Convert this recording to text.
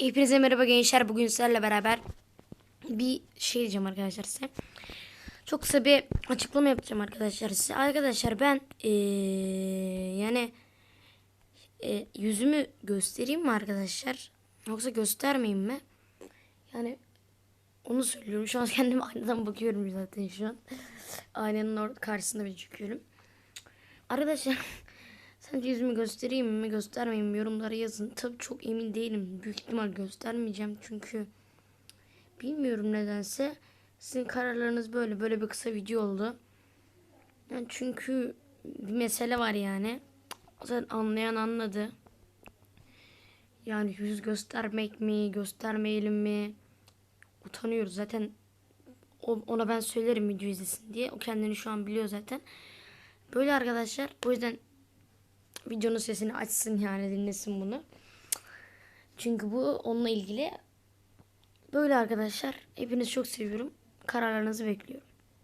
Hepinize merhaba gençler. Bugün sizlerle beraber bir şey diyeceğim arkadaşlar size. Çok kısa bir açıklama yapacağım arkadaşlar size. Arkadaşlar ben eee, yani eee, yüzümü göstereyim mi arkadaşlar? Yoksa göstermeyeyim mi? Yani onu söylüyorum. Şu an kendime aynadan bakıyorum zaten şu an. Aynanın karşısında bir çıkıyorum. Arkadaşlar sence yüzümü göstereyim mi göstermeyeyim yorumlara yazın. Tabii çok emin değilim. Büyük ihtimal göstermeyeceğim çünkü bilmiyorum nedense. Sizin kararlarınız böyle. Böyle bir kısa video oldu. Yani çünkü bir mesele var yani. Zaten anlayan anladı. Yani yüz göstermek mi, göstermeyelim mi? Utanıyoruz zaten. Ona ben söylerim video izlesin diye. O kendini şu an biliyor zaten. Böyle arkadaşlar. O yüzden videonun sesini açsın yani dinlesin bunu. Çünkü bu onunla ilgili. Böyle arkadaşlar. Hepinizi çok seviyorum. Kararlarınızı bekliyorum.